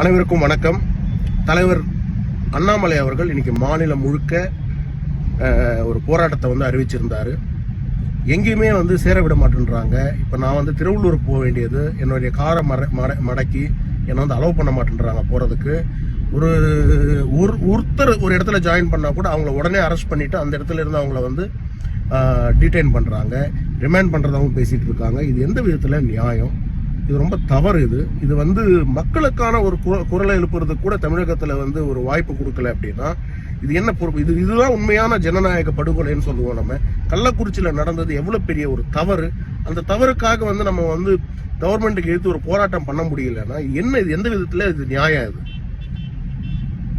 அனைவருக்கும் வணக்கம். தலைவர் அண்ணாமலை அவர்கள் இன்னைக்கு மாநிலம் முழுக்க ஒரு போராட்டத்தை வந்து அறிவிச்சிருந்தார். எங்கேயுமே வந்து சேர விட மாட்டேன்றாங்க. இப்போ நான் வந்து திருவள்ளூர் போக வேண்டியது என்னுடைய காரை மற மட மடக்கி என்னை வந்து அலோவ் பண்ண மாட்டேன்றாங்க போகிறதுக்கு ஒரு ஒரு ஒருத்தர் ஒரு இடத்துல ஜாயின் பண்ணால் கூட அவங்கள உடனே அரெஸ்ட் பண்ணிவிட்டு அந்த இடத்துல இருந்து அவங்கள வந்து டீடைன் பண்ணுறாங்க ரிமைண்ட் பண்ணுறதாகவும் பேசிகிட்டு இருக்காங்க. இது எந்த விதத்தில் நியாயம்? இது ரொம்ப தவறு இது. இது வந்து மக்களுக்கான ஒரு குர- குரலை எழுப்புறது கூட தமிழகத்தில் வந்து ஒரு வாய்ப்பு கொடுக்கல அப்படின்னா இது என்ன பொறுப்பு? இது இதுதான் உண்மையான ஜனநாயக படுகொலைன்னு சொல்லுவோம் நம்ம. கள்ளக்குறிச்சியில் நடந்தது எவ்வளோ பெரிய ஒரு தவறு. அந்த தவறுக்காக வந்து நம்ம வந்து கவர்மெண்ட்டுக்கு எடுத்து ஒரு போராட்டம் பண்ண முடியலன்னா என்ன இது? எந்த விதத்தில் இது நியாயம் இது?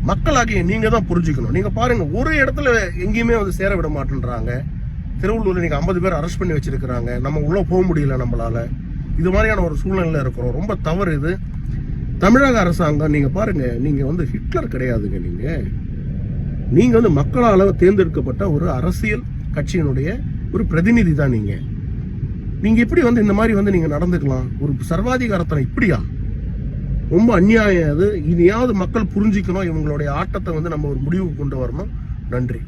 மக்களாகிய நீங்க தான் புரிஞ்சுக்கணும். நீங்க பாருங்க ஒரு இடத்துல எங்கேயுமே வந்து சேர விட மாட்டேன்றாங்க. திருவள்ளூர்ல நீங்க ஐம்பது பேர் அரெஸ்ட் பண்ணி வச்சிருக்கிறாங்க. நம்ம உள்ள போக முடியல நம்மளால. இது மாதிரியான ஒரு சூழ்நிலையில் இருக்கிறோம். ரொம்ப தவறு இது. தமிழக அரசாங்கம் நீங்கள் பாருங்கள் நீங்கள் வந்து ஹிட்லர் கிடையாதுங்க நீங்கள் நீங்கள் வந்து மக்களால் தேர்ந்தெடுக்கப்பட்ட ஒரு அரசியல் கட்சியினுடைய ஒரு பிரதிநிதி தான் நீங்கள் நீங்கள் எப்படி வந்து இந்த மாதிரி வந்து நீங்கள் நடந்துக்கலாம்? ஒரு சர்வாதிகாரத்தனம் இப்படியா? ரொம்ப அநியாயம் அது. இனியாவது மக்கள் புரிஞ்சுக்கணும் இவங்களுடைய ஆட்டத்தை வந்து நம்ம ஒரு முடிவுக்கு கொண்டு வரணும். நன்றி.